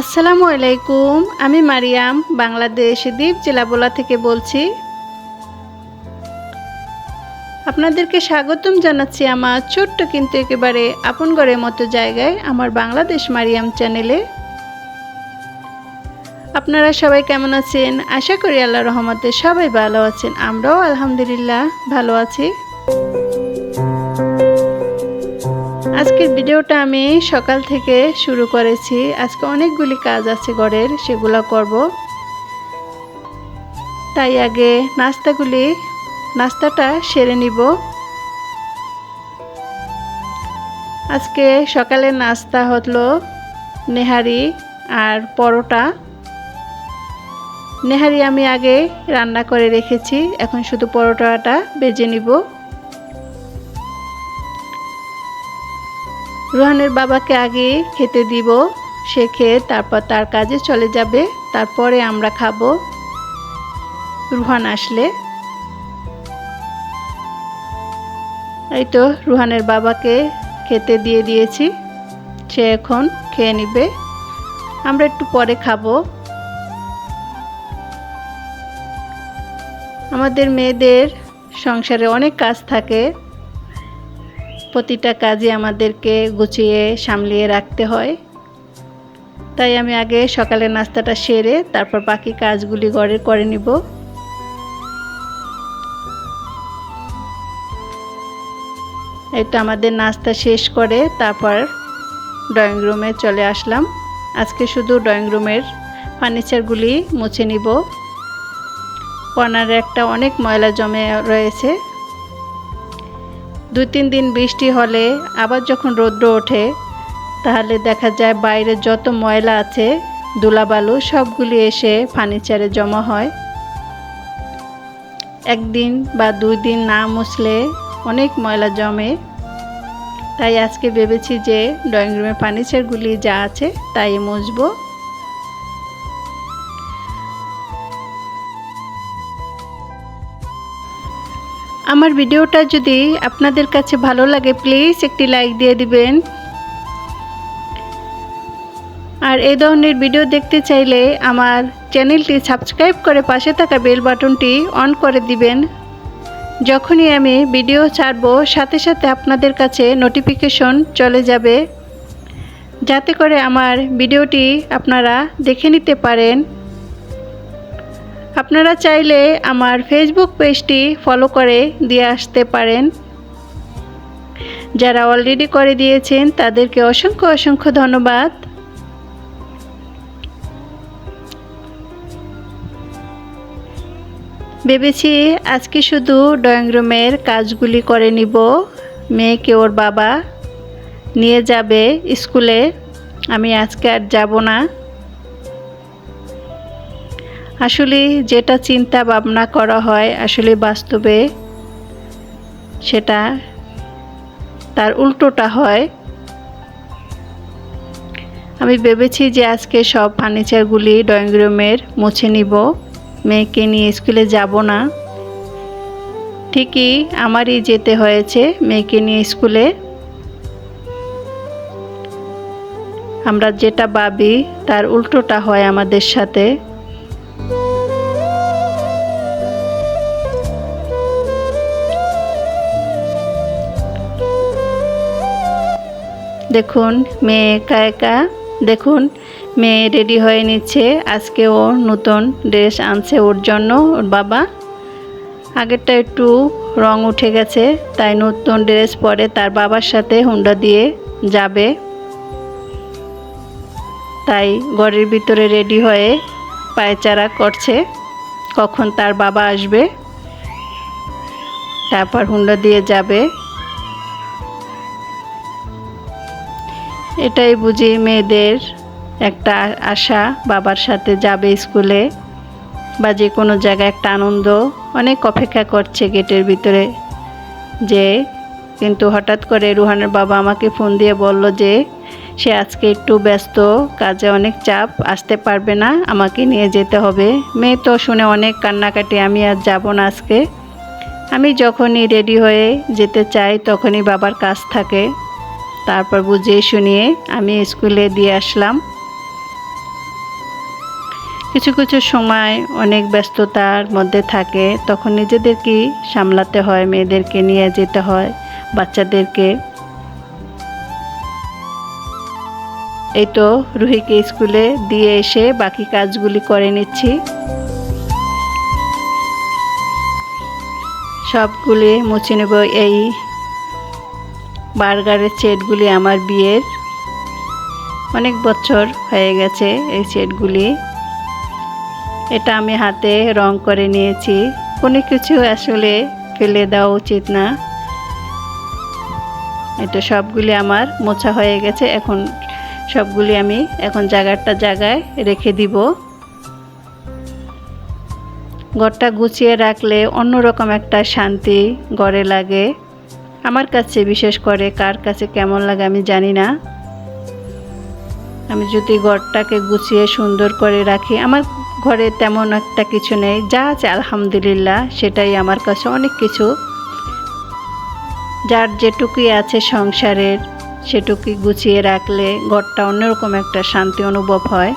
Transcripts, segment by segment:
আসসালামু আলাইকুম, আমি মারিয়াম, বাংলাদেশ দ্বীপ জেলাবোলা থেকে বলছি। আপনাদেরকে স্বাগতম জানাচ্ছি আমার ছোট্ট কিন্তু একেবারে আপন ঘরের মতো জায়গায়, আমার বাংলাদেশ মারিয়াম চ্যানেলে। আপনারা সবাই কেমন আছেন? আশা করি আল্লাহ রহমতে সবাই ভালো আছেন, আমরাও আলহামদুলিল্লাহ ভালো আছি। আজকের ভিডিওটা আমি সকাল থেকে শুরু করেছি। আজকে অনেকগুলি কাজ আছে ঘরের, সেগুলো করব। তাই আগে নাস্তাগুলি, নাস্তাটা সেরে নিব। আজকে সকালের নাস্তা হলো নেহারি আর পরোটা। নেহারি আমি আগে রান্না করে রেখেছি, এখন শুধু পরোটাটা বেজে নিব। রোহানের বাবাকে আগে খেতে দিব, সে খেয়ে তারপর তার কাজে চলে যাবে, তারপরে আমরা খাব। রুহান আসলে। এই তো রুহানের বাবাকে খেতে দিয়ে দিয়েছি, সে এখন খেয়ে নিবে। আমরা একটু পরে খাব। আমাদের মেয়েদের সংসারে অনেক কাজ থাকে। প্রতিটা কাজে আমাদেরকে গুছিয়ে সামলিয়ে রাখতে হয়। তাই আমি আগে সকালে নাস্তাটা সেরে তারপর বাকি কাজগুলি ঘরে করে নিব। এটা আমাদের নাস্তা শেষ করে তারপর ড্রয়িং রুমে চলে আসলাম। আজকে শুধু ড্রয়িং রুমের ফার্নিচারগুলি মুছে নিব। কর্নারে একটা অনেক ময়লা জমে রয়েছে। দুই তিন দিন বৃষ্টি হলে আবার যখন রৌদ্র ওঠে, তাহলে দেখা যায় বাইরে যত ময়লা আছে ধুলাবালু সবগুলি এসে ফার্নিচারে জমা হয়। একদিন বা দুই দিন না মুছলে অনেক ময়লা জমে। তাই আজকে ভেবেছি যে ড্রয়িং রুমের ফার্নিচারগুলি যা আছে তাই মুছবো। আমার ভিডিওটা যদি আপনাদের কাছে ভালো লাগে প্লিজ একটি লাইক দিয়ে দিবেন। আর এই ধরনের ভিডিও দেখতে চাইলে আমার চ্যানেলটি সাবস্ক্রাইব করে পাশে থাকা বেল বাটনটি অন করে দিবেন। যখনই আমি ভিডিও ছাড়ব, সাথে সাথে আপনাদের কাছে নোটিফিকেশন চলে যাবে। যাতে করে আমার ভিডিওটি আপনারা দেখে নিতে পারেন। আপনারা চাইলে আমার ফেসবুক পেজটি ফলো করে দিয়ে আসতে পারেন। যারা অলরেডি করে দিয়েছেন, তাদেরকে অসংখ্য অসংখ্য ধন্যবাদ। ভেবেছি আজকে শুধু ড্রয়িং রুমের কাজগুলি করে নিব। মেয়েকে ওর বাবা নিয়ে যাবে স্কুলে। আমি আজকে আর যাব না। আসলে যেটা চিন্তা ভাবনা করা হয়, আসলে বাস্তবে সেটা তার উল্টোটা হয়। আমি ভেবেছি যে আজকে সব ফার্নিচারগুলি ড্রয়িং রুমের মুছে নিব, মেয়েকে নিয়ে স্কুলে যাব না। ঠিকই আমারই যেতে হয়েছে মেয়েকে নিয়ে স্কুলে। আমরা যেটা ভাবি তার উল্টোটা হয় আমাদের সাথে। দেখুন, মেয়ে একা একা। দেখুন, মেয়ে রেডি হয়ে নিচ্ছে। আজকে ও নতুন ড্রেস আনছে ওর জন্য, ওর বাবা। আগেরটা একটু রং উঠে গেছে, তাই নতুন ড্রেস পরে তার বাবার সাথে হুন্ডা দিয়ে যাবে। তাই ঘরের ভিতরে রেডি হয়ে পায়চারা করছে। কখন তার বাবা আসবে, তারপর হুন্ডা দিয়ে যাবে। এটাই বুঝি মেয়েদের একটা আশা, বাবার সাথে যাবে স্কুলে বা যে কোনো জায়গায় একটা আনন্দ। অনেক অপেক্ষা করছে গেটের ভিতরে যে, কিন্তু হঠাৎ করে রুহানের বাবা আমাকে ফোন দিয়ে বলল যে, সে আজকে একটু ব্যস্ত, কাজে অনেক চাপ, আসতে পারবে না, আমাকে নিয়ে যেতে হবে। মেয়ে তো শুনে অনেক কান্নাকাটি, আমি আর যাব না আজকে। আমি যখনই রেডি হয়ে যেতে চাই, তখনই বাবার কাজ থাকে। তারপর বুঝিয়ে শুনিয়ে আমি স্কুলে দিয়ে আসলাম। কিছু কিছু সময় অনেক ব্যস্ততার মধ্যে থাকে, তখন নিজেদেরকেই সামলাতে হয়, মেয়েদেরকে নিয়ে যেতে হয়, বাচ্চাদেরকে। এই তো রুহিকে স্কুলে দিয়ে এসে বাকি কাজগুলি করে নিচ্ছি। সবগুলি মুছে নেব এই বার্গারের সেটগুলি আমার বিয়ের অনেক বছর হয়ে গেছে এই সেটগুলি। এটা আমি হাতে রং করে নিয়েছি। কোনো কিছু আসলে ফেলে দেওয়া উচিত না। এটা সবগুলি আমার মোছা হয়ে গেছে। এখন সবগুলি আমি এখন জায়গাটা জায়গায় রেখে দিব। ঘরটা গুছিয়ে রাখলে অন্যরকম একটা শান্তি ঘরে লাগে। আমার কাছে বিশেষ করে কার কাছে কেমন লাগে আমি জানি না। আমি যদি ঘরটাকে গুছিয়ে সুন্দর করে রাখি, আমার ঘরে তেমন একটা কিছু নেই, যা আছে আলহামদুলিল্লাহ, সেটাই আমার কাছে অনেক কিছু। যার যেটুকুই আছে সংসারের, সেটুকুই গুছিয়ে রাখলে ঘরটা অন্যরকম একটা শান্তি অনুভব হয়।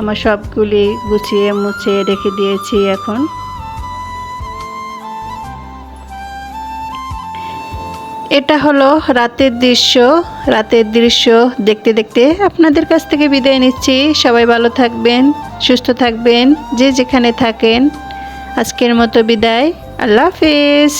আমার সবগুলি গুছিয়ে মুছিয়ে রেখে দিয়েছি এখন। এটা হলো রাতের দৃশ্য। রাতের দৃশ্য দেখতে দেখতে আপনাদের কাছ থেকে বিদায় নিচ্ছি। সবাই ভালো থাকবেন, সুস্থ থাকবেন, যে যেখানে থাকেন। আজকের মতো বিদায়। আল্লাহ হাফিজ।